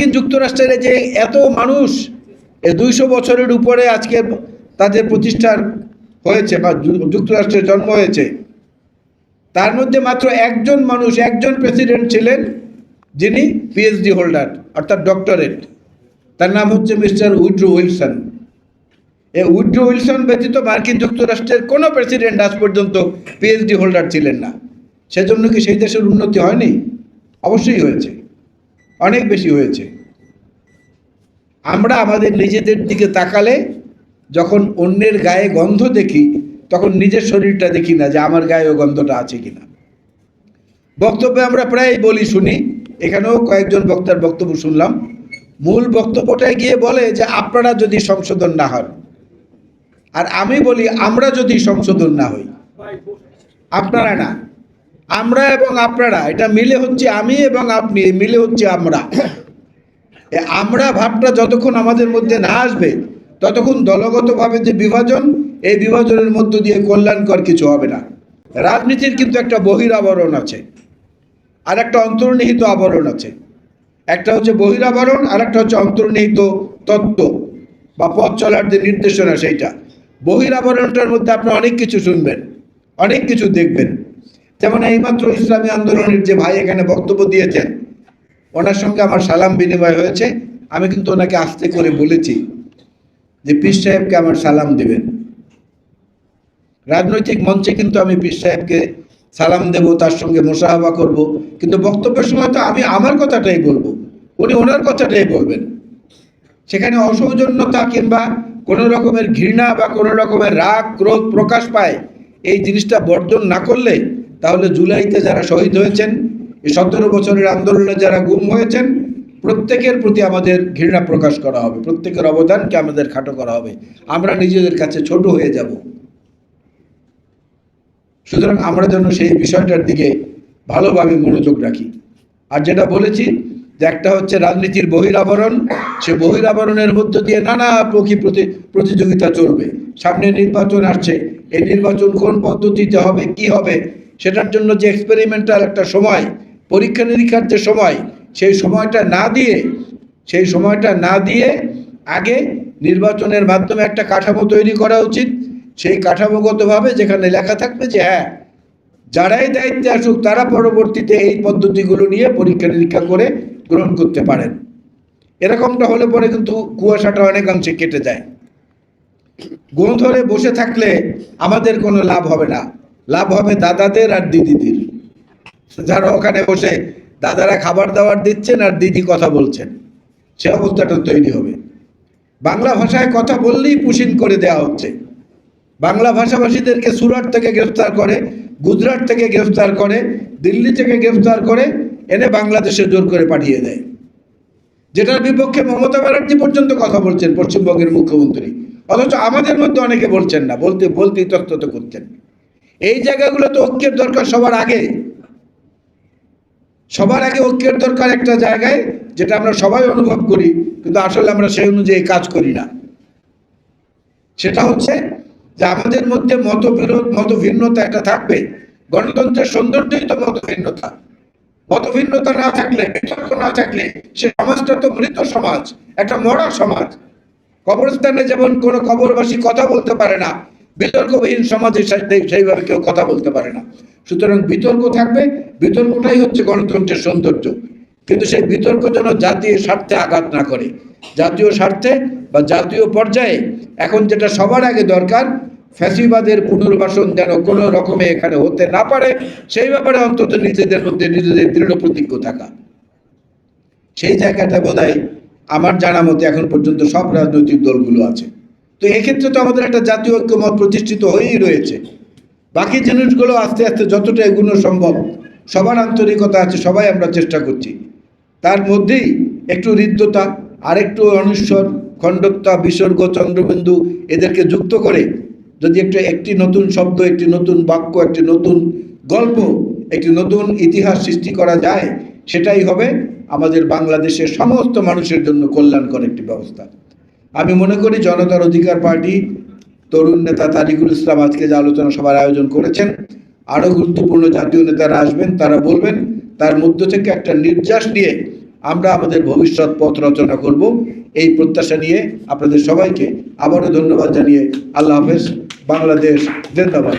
মার্কিন যুক্তরাষ্ট্রের যে এত মানুষ এই দুইশো বছরের উপরে আজকে তাদের প্রতিষ্ঠার হয়েছে বা যুক্তরাষ্ট্রের জন্ম হয়েছে। তার মধ্যে মাত্র একজন মানুষ, একজন প্রেসিডেন্ট ছিলেন যিনি পিএইচডি হোল্ডার, অর্থাৎ ডক্টরেট। তার নাম হচ্ছে মিস্টার উইড্রো উইলসন। এই উইড্রো উইলসন ব্যতীত মার্কিন যুক্তরাষ্ট্রের কোনো প্রেসিডেন্ট আজ পর্যন্ত পিএইচডি হোল্ডার ছিলেন না। সেজন্য কি সেই দেশের উন্নতি হয়নি? অবশ্যই হয়েছে। অনেক বেশি হয়েছে। আমরা আমাদের নিজেদের দিকে তাকালে যখন অন্যের গায়ে গন্ধ দেখি, তখন নিজের শরীরটা দেখি না যে আমার গায়েও গন্ধটা আছে কিনা। বক্তব্যে আমরা প্রায় বলি, শুনি, এখানেও কয়েকজন বক্তার বক্তব্য শুনলাম। মূল বক্তব্যটায় গিয়ে বলে যে, আপনারা যদি সংশোধন না হন, আর আমি বলি, আমরা যদি সংশোধন না হই, আপনারা না। আমরা এবং আপনারা, এটা মিলে হচ্ছে আমি এবং আপনি মিলে হচ্ছে আমরা। আমরা ভাবটা যতক্ষণ আমাদের মধ্যে না আসবে, ততক্ষণ দলগতভাবে যে বিভাজন, এই বিভাজনের মধ্য দিয়ে কল্যাণকর কিছু হবে না। রাজনীতির কিন্তু একটা বহিরাবরণ আছে, আর একটা অন্তর্নিহিত আবরণ আছে। একটা হচ্ছে বহিরাবরণ, আর একটা হচ্ছে অন্তর্নিহিত তত্ত্ব বা পথ চলার যে নির্দেশনা সেইটা। বহিরাবরণটার মধ্যে আপনি অনেক কিছু শুনবেন, অনেক কিছু দেখবেন। যেমন এইমাত্র ইসলামী আন্দোলনের যে ভাই এখানে বক্তব্য দিয়েছেন, ওনার সঙ্গে আমার সালাম বিনিময় হয়েছে। আমি কিন্তু ওনাকে আস্তে করে বলেছি যে পীর সাহেবকে আমার সালাম দেবেন। রাজনৈতিক মঞ্চে কিন্তু আমি পীর সাহেবকে সালাম দেব, তার সঙ্গে মোসাহাবা করব। কিন্তু বক্তব্যের সময় তো আমি আমার কথাটাই বলব। উনি ওনার কথাটাই বলবেন। সেখানে অসৌজন্যতা কিংবা কোনো রকমের ঘৃণা বা কোনো রকমের রাগ, ক্রোধ প্রকাশ পায়, এই জিনিসটা বর্জন না করলে তাহলে জুলাইতে যারা শহীদ হয়েছেন, এই সতেরো বছরের আন্দোলনে যারা গুম হয়েছেন, প্রত্যেকের প্রতি আমাদের ঘৃণা প্রকাশ করা হবে, প্রত্যেকের অবদানকে আমাদের খাটো করা হবে। আমরা নিজেদের কাছে ছোট হয়ে যাব। সুতরাং আমরা যেন সেই বিষয়টার দিকে ভালোভাবে মনোযোগ রাখি। আর যেটা বলেছি, যে একটা হচ্ছে রাজনীতির বহিরাবরণ, সে বহিরাবরণের মধ্য দিয়ে নানা পক্ষী প্রতি, প্রতিযোগিতা চলবে। সামনে নির্বাচন আসছে, এই নির্বাচন কোন পদ্ধতিতে হবে, কি হবে সেটার জন্য যে এক্সপেরিমেন্টাল একটা সময়, পরীক্ষা নিরীক্ষার যে সময়, সেই সময়টা না দিয়ে, সেই সময়টা না দিয়ে আগে নির্বাচনের মাধ্যমে একটা কাঠামো তৈরি করা উচিত। সেই কাঠামোগতভাবে যেখানে লেখা থাকবে যে হ্যাঁ যারাই দায়িত্বে আসুক, তারা পরবর্তীতে এই পদ্ধতিগুলো নিয়ে পরীক্ষা নিরীক্ষা করে গ্রহণ করতে পারেন। এরকমটা হলে পরে কিন্তু কুয়াশাটা অনেকাংশে কেটে যায়। গোঁ ধরে বসে থাকলে আমাদের কোনো লাভ হবে না। লাভ হবে দাদাদের আর দিদিদের। যারা ওখানে বসে দাদারা খাবার দাবার দিচ্ছেন আর দিদি কথা বলছেন, সে অবস্থাটা তৈরি হবে। বাংলা ভাষায় কথা বললেই পুশিন করে দেওয়া হচ্ছে। বাংলা ভাষাভাষীদেরকে সুরাট থেকে গ্রেফতার করে, গুজরাট থেকে গ্রেফতার করে, দিল্লি থেকে গ্রেফতার করে, এনে বাংলাদেশে জোর করে পাঠিয়ে দেয়। যেটার বিপক্ষে মমতা ব্যানার্জি পর্যন্ত কথা বলছেন পশ্চিমবঙ্গের মুখ্যমন্ত্রী। অথচ আমাদের মধ্যে অনেকে বলছেন না, বলতে বলতে ইতস্তত করছেন। এই জায়গাগুলো তো ঐক্যের দরকার সবার আগে। সবার আগে ঐক্যের দরকার একটা জায়গায়, যেটা আমরা সবাই অনুভব করি, কিন্তু আসলে আমরা সেই অনুযায়ী কাজ করি না। সেটা হচ্ছে যে আমাদের মধ্যে মতবিরোধ, মতভিন্নতা একটা থাকবে। গণতন্ত্রের সৌন্দর্যই তো মতভিন্নতা। মতভিন্নতা না থাকলে, বিতর্ক না থাকলে, সে সমাজটা তো মৃত সমাজ, একটা মরা সমাজ। কবরস্থানে যেমন কোনো কবরবাসী কথা বলতে পারে না বিতর্কবিহীন সমাজে সেই- সেইভাবে কেউ কথা বলতে পারে না। সুতরাং বিতর্ক থাকবে, বিতর্কটাই হচ্ছে গণতন্ত্রের সৌন্দর্য। কিন্তু সেই বিতর্ক যেন জাতীয় স্বার্থে আঘাত না করে। জাতীয় স্বার্থে বা জাতীয় পর্যায়ে এখন যেটা সবার আগে দরকার, ফ্যাসিবাদের পুনর্বাসন যেন কোনো রকমে এখানে হতে না পারে, সেই ব্যাপারে অন্তত নিজেদের মধ্যে নিজেদের দৃঢ় প্রতিজ্ঞ থাকা। সেই জায়গাটা বোধহয় আমার জানা মতে এখন পর্যন্ত সব রাজনৈতিক দলগুলো আছে। তো এক্ষেত্রে তো আমাদের একটা জাতীয় ঐক্যমত প্রতিষ্ঠিত হয়েই রয়েছে। বাকি জিনিসগুলো আস্তে আস্তে যতটা এগুলো সম্ভব, সবার আন্তরিকতা আছে, সবাই আমরা চেষ্টা করছি। তার মধ্যেই একটু হৃদ্যতা আর একটু অনুস্বর খণ্ডতা বিসর্গ, চন্দ্রবিন্দু এদেরকে যুক্ত করে যদি একটু একটি নতুন শব্দ, একটি নতুন বাক্য, একটি নতুন গল্প, একটি নতুন ইতিহাস সৃষ্টি করা যায়, সেটাই হবে আমাদের বাংলাদেশের সমস্ত মানুষের জন্য কল্যাণকর একটি ব্যবস্থা। আমি মনে করি জনতার অধিকার পার্টি তরুণ নেতা তারিকুল ইসলাম আজকে যে আলোচনা সভার আয়োজন করেছেন আরও গুরুত্বপূর্ণ জাতীয় নেতারা আসবেন, তারা বলবেন, তার মধ্য থেকে একটা নির্যাস নিয়ে আমরা আমাদের ভবিষ্যৎ পথ রচনা করব। এই প্রত্যাশা নিয়ে আপনাদের সবাইকে আবারও ধন্যবাদ জানিয়ে আল্লাহ হাফেজ, বাংলাদেশ জিন্দাবাদ।